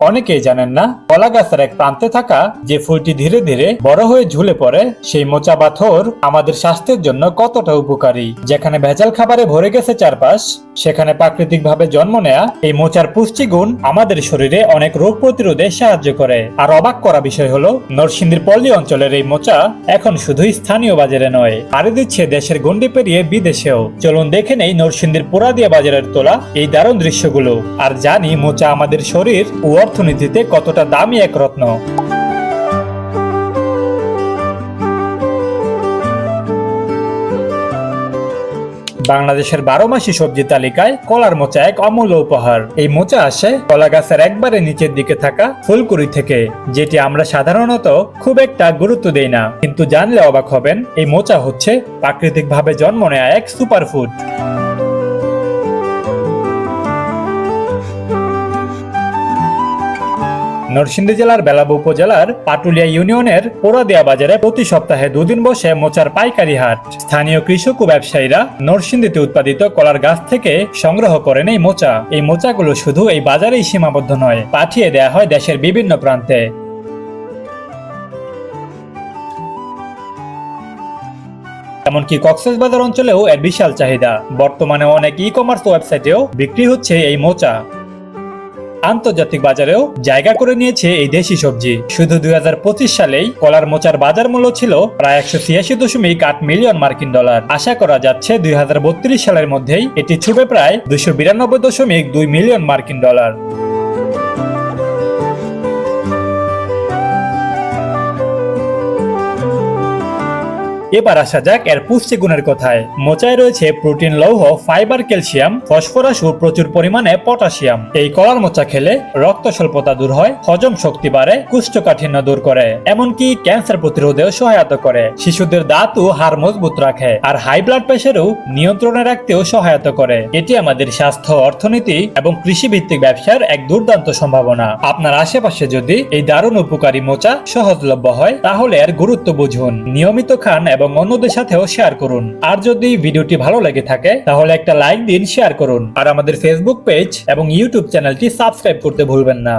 অনেকেই জানেন না কলা গাছের এক প্রান্তে থাকা যে ফুলটি ধীরে ধীরে বড় হয়ে ঝুলে পড়ে, সেই মোচা বা পাথর আমাদের স্বাস্থ্যের জন্য কতটা উপকারী। যেখানে ভেজাল খাবারে ভরে গেছে চারপাশ সেখানে প্রাকৃতিকভাবে জন্ম নেয়া এই মোচার পুষ্টিগুণ আমাদের শরীরে অনেক রোগ প্রতিরোধে সাহায্য করে। আর অবাক করা বিষয় হলো, নরসিংদীর পল্লী অঞ্চলের এই মোচা এখন শুধুই স্থানীয় বাজারে নয় আরে দিচ্ছে দেশের গণ্ডি পেরিয়ে বিদেশেও। চলুন দেখে নেই নরসিংদীর পোড়াদিয়া বাজারের তোলা এই দারুণ দৃশ্যগুলো। আর জানি মোচা আমাদের শরীর ও অর্থনীতিতে কতটা দামি এক রত্ন। বাংলাদেশের বারো মাসি সবজি তালিকায় কলার মোচা এক অমূল্য উপহার। এই মোচা আসে কলা গাছের একবারে নিচের দিকে থাকা ফুলকুড়ি থেকে, যেটি আমরা সাধারণত খুব একটা গুরুত্ব দেই না। কিন্তু জানলে অবাক হবেন, এই মোচা হচ্ছে প্রাকৃতিকভাবে জন্ম নেয়া এক সুপারফুড। নরসিংদী জেলার বেলাবু উপজেলার পাটুলিয়া ইউনিয়নের পোড়াদিয়া বাজারে প্রতি সপ্তাহে দুদিন বসে মোচার পাইকারি হাট। স্থানীয় কৃষক ও ব্যবসায়ীরা নরসিংদীতে উৎপাদিত কলার গাছ থেকে সংগ্রহ করেন এই মোচা। এই মোচাগুলো শুধু এই বাজারেই সীমাবদ্ধ নয়, পাঠিয়ে দেয়া হয় দেশের বিভিন্ন প্রান্তে। এমনকি কক্সবাজার অঞ্চলেও এর বিশাল চাহিদা। বর্তমানে অনেক ই কমার্স ওয়েবসাইটেও বিক্রি হচ্ছে এই মোচা। আন্তর্জাতিক বাজারেও জায়গা করে নিয়েছে এই দেশি সবজি। শুধু দুই হাজার পঁচিশ সালেই কলার মোচার বাজার মূল্য ছিল প্রায় একশো ছিয়াশি দশমিক আট মিলিয়ন মার্কিন ডলার। আশা করা যাচ্ছে দুই হাজার বত্রিশ সালের মধ্যেই এটি ছুবে প্রায় দুশো বিরানব্বই দশমিক দুই মিলিয়ন মার্কিন ডলার। এবার আসা যাক এর পুষ্টিগুণের কথায়। মোচায় রয়েছে প্রোটিন লৌহ, ফাইবার, ক্যালসিয়াম, ফসফরাস ও প্রচুর পরিমাণে পটাশিয়াম। এই কলার মোচা খেলে রক্ত স্বল্পতা দূর হয়, হজম শক্তি বাড়ে, কুষ্ঠকাঠিন্য দূর করে, এমনকি ক্যান্সার প্রতিরোধেও সহায়তা করে। শিশুদের দাঁত ও হাড় মজবুত রাখে আর হাই ব্লাড প্রেশারও নিয়ন্ত্রণে রাখতেও সহায়তা করে। এটি আমাদের স্বাস্থ্য, অর্থনীতি এবং কৃষি ভিত্তিক ব্যবসার এক দুর্দান্ত সম্ভাবনা। আপনার আশেপাশে যদি এই দারুণ উপকারী মোচা সহজলভ্য হয়, তাহলে এর গুরুত্ব বুঝুন। নিয়মিত খান এবং অন্যদের সাথেও শেয়ার করুন। আর যদি ভিডিওটি ভালো লেগে থাকে, তাহলে একটা লাইক দিন শেয়ার করুন। আর আমাদের ফেসবুক পেজ এবং ইউটিউব চ্যানেলটি সাবস্ক্রাইব করতে ভুলবেন না।